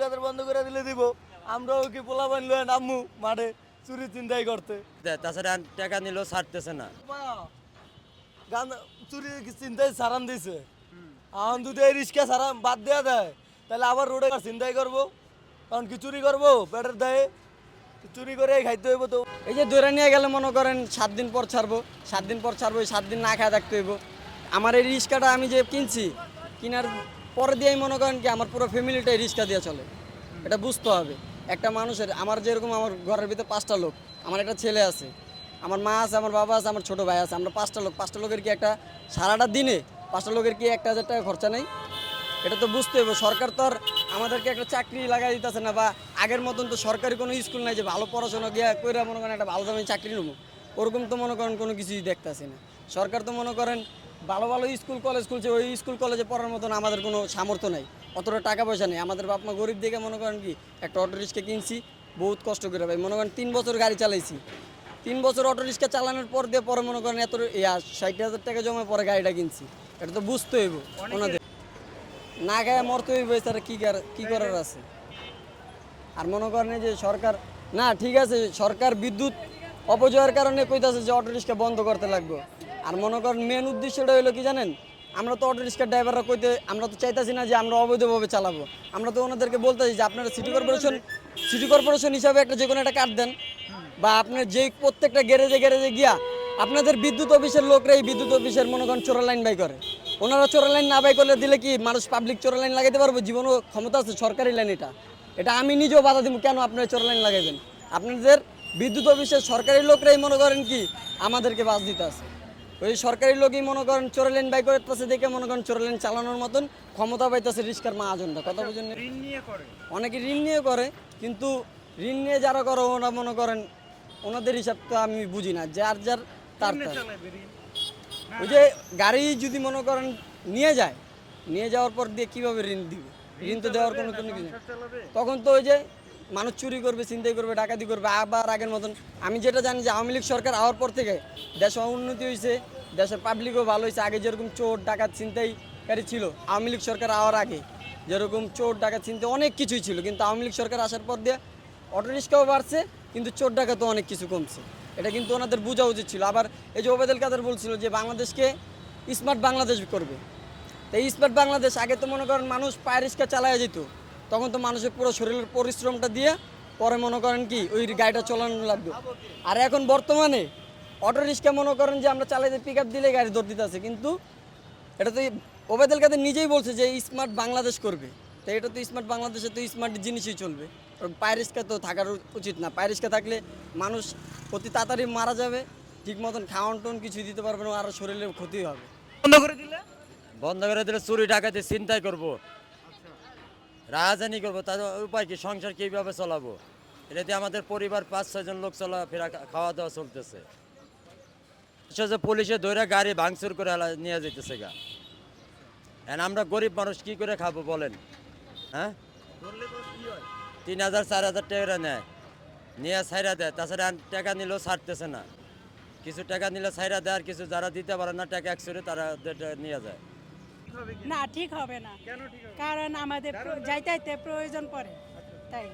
কাদের বন্ধ করে দিলে দিব। আমরাও কি পোলা মাঠে চুরি চিন্তাই করতে। দেয়, তাছাড়া টাকা নিলেও ছাড়তেছে না। গান চুরি চিন্তাই সারান দিছে? এখন যদি এই রিক্সা সারান বাদ দেওয়া দেয় তাহলে আবার রোডে চিন্তাই করব। কারণ কি চুরি করব? পেটের দেয়। চুরি করে খাইতে হইব তো। এই যে দৌড়ে নিয়ে গেলে মনে করেন সাত দিন পর ছাড়বো সাত দিন পর ছাড়বো সাত দিন না খায় থাকতে হইব। আমার এই রিক্সাটা আমি যে কিনছি কেনার পরে দিয়েই মনে করেন কি, আমার পুরো ফ্যামিলিটা এই রিক্সা দিয়ে চলে। এটা বুঝতে হবে। একটা মানুষের, আমার যেরকম আমার ঘরের ভিতরে পাঁচটা লোক, আমার একটা ছেলে আছে, আমার মা আছে, আমার বাবা আছে, আমার ছোট ভাই আছে, আমরা পাঁচটা লোক, পাঁচটা লোকের কি একটা সারাটা দিনে পাঁচটা লোকের কি একটা হাজার টাকা খরচা নেই? এটা তো বুঝতে হবে, সরকার তো আর আমাদেরকে একটা চাকরি লাগাই দিতেছে না, বা আগের মতন তো সরকারি কোনো স্কুল নাই যে ভালো পড়াশোনা গিয়া কইরা মনে করেন একটা ভালো দামি চাকরি নেব। ওরকম তো মনে করেন কোনো কিছুই দেখতেছি না। সরকার তো মনে করেন ভালো ভালো স্কুল কলেজ খুলছে ওই স্কুল কলেজে পড়ার মতন আমাদের কোনো সামর্থ্য নাই। অতটা টাকা পয়সা নেই। আমাদের বাপ মা গরিব দেখে মনে করেন কি একটা অটো রিক্সা কিনছি বহুত কষ্ট করে ভাই। মনে করেন তিন বছর গাড়ি চালাইছি। তিন বছর অটো রিক্সা চালানোর পর দিয়ে পরে মনে করেন এত ষাট হাজার টাকা জমা পরে গাড়িটা কিনছি। এটা তো বুঝতে হইব। ওনাদের না গায়ে মরতে হইব তারা কি কি করার আছে? আর মনে করেন যে সরকার না ঠিক আছে সরকার বিদ্যুৎ অপচয়ের কারণে কইতাছে যে অটো রিক্সা বন্ধ করতে লাগবে। আর মনে করেন মেন উদ্দেশ্যটা হইল কি জানেন? আমরা তো অটো রিক্সার ড্রাইভাররা কইতে, আমরা তো চাইতাছি না যে আমরা অবৈধভাবে চালাবো। আমরা তো ওনাদেরকে বলতেছি যে আপনারা সিটি কর্পোরেশন সিটি কর্পোরেশন হিসাবে একটা যে কোনো একটা কার্ড দেন। বা আপনার যেই প্রত্যেকটা গ্যারেজে গ্যারেজে গিয়া আপনাদের বিদ্যুৎ অফিসের লোকরা এই বিদ্যুৎ অফিসের মনে করেন চোরা লাইন বাই করে। ওনারা চোরা লাইন না বাই করলে দিলে কি মানুষ পাবলিক চোরা লাইন লাগাইতে পারব? জীবনও ক্ষমতা আছে, সরকারি লাইন এটা। এটা আমি নিজেও বাধা দিব কেন আপনারা চোরা লাইন লাগাইবেন? আপনাদের বিদ্যুৎ অফিসের সরকারি লোকরাই মনে করেন কি আমাদেরকে বাস দিতে আছে। ওই সরকারি লোকই মনে করেন চোরা লাইন বাই করতেছে দেখে মনে করেন চোরা লাইন চালানোর মতন ক্ষমতা পাইতেছে রিস্কার মাহাজনটা কথা বুঝেন ঋণ নিয়ে করে? অনেকে ঋণ নিয়ে করে কিন্তু ঋণ নিয়ে যারা করে ওরা মনে করেন ওনাদের হিসাব তো আমি বুঝি না যার যার তার তার। ওই যে গাড়ি যদি মনে করেন নিয়ে যায় নিয়ে যাওয়ার পর দিয়ে কীভাবে ঋণ দিবে? ঋণ তো দেওয়ার কোনো কোনো কিছু তখন তো ওই যে মানুষ চুরি করবে চিন্তাই করবে, ডাকাতি করবে, আবার আগের মতন। আমি যেটা জানি যে আওয়ামী লীগ সরকার আওয়ার পর থেকে দেশ উন্নতি হয়েছে, দেশের পাবলিকও ভালো হয়েছে। আগে যেরকম চোর, ডাকাত, ছিনতাইকারী ছিল, আওয়ামী লীগ সরকার আওয়ার আগে যেরকম চোর, ডাকাত চিনতে অনেক কিছুই ছিল। কিন্তু আওয়ামী লীগ সরকার আসার পর দিয়ে অটো রিক্সাও বাড়ছে, কিন্তু চোর ডাকাতও অনেক কিছু কমছে। এটা কিন্তু ওনাদের বোঝা উচিত ছিল। আবার এই যে ওবেদুল কাদের বলছিল যে বাংলাদেশকে স্মার্ট বাংলাদেশ করবে। তো এই স্মার্ট বাংলাদেশ, আগে তো মনে করেন মানুষ পায়ের রিক্সা চালায় যেত। তখন তো মানুষের পুরো শরীরের পরিশ্রমটা দিয়ে পরে মনে করেন কি ওই গাড়িটা চালানো লাগবে। আর এখন বর্তমানে অটো রিক্সা মনে করেন যে আমরা চালাইতে পিক আপ দিলে গাড়ি দৌড় দিতে আছে কিন্তু এটা তো ওবেদুল কাদের নিজেই বলছে যে স্মার্ট বাংলাদেশ করবে। তো এটা তো স্মার্ট বাংলাদেশে তো স্মার্ট জিনিসই চলবে। পায়ের রিক্সা তো থাকার উচিত না। পায়ের রিক্সা থাকলে মানুষ অতি তাড়াতাড়ি মারা যাবে ঠিক মতন খাওয়ান টোন কিছুই দিতে পারবে না আর শরীরের ক্ষতি হবে। বন্ধ করে দিলে? বন্ধ করে দিলে চুরি ডাকাতি চিন্তাই করব। রাজধানী করব তার উপায় কি? সংসার কীভাবে চালাবো? এটাতে আমাদের পরিবার পাঁচ ছয়জন লোক চলাফেরা খাওয়া দাওয়া চলতেছে করে পুলিশে ধরে গাড়ি ভাঙচুর করে নিয়ে যেতেছে গা। এখন আমরা গরিব মানুষ কি করে খাব বলেন? হ্যাঁ? তিন হাজার চার হাজার টাকা নেয়। নিয়ে ছাইরা দেয়। তাছাড়া টাকা নিলেও ছাড়তেছে না। কিছু টাকা নিলে ছাইরা দেয় আর কিছু যারা দিতে পারে না টাকা একশো তারা নিয়ে যায়। হবে না ঠিক হবে না। কারণ আমাদের যাইতে প্রয়োজন পড়ে তাই।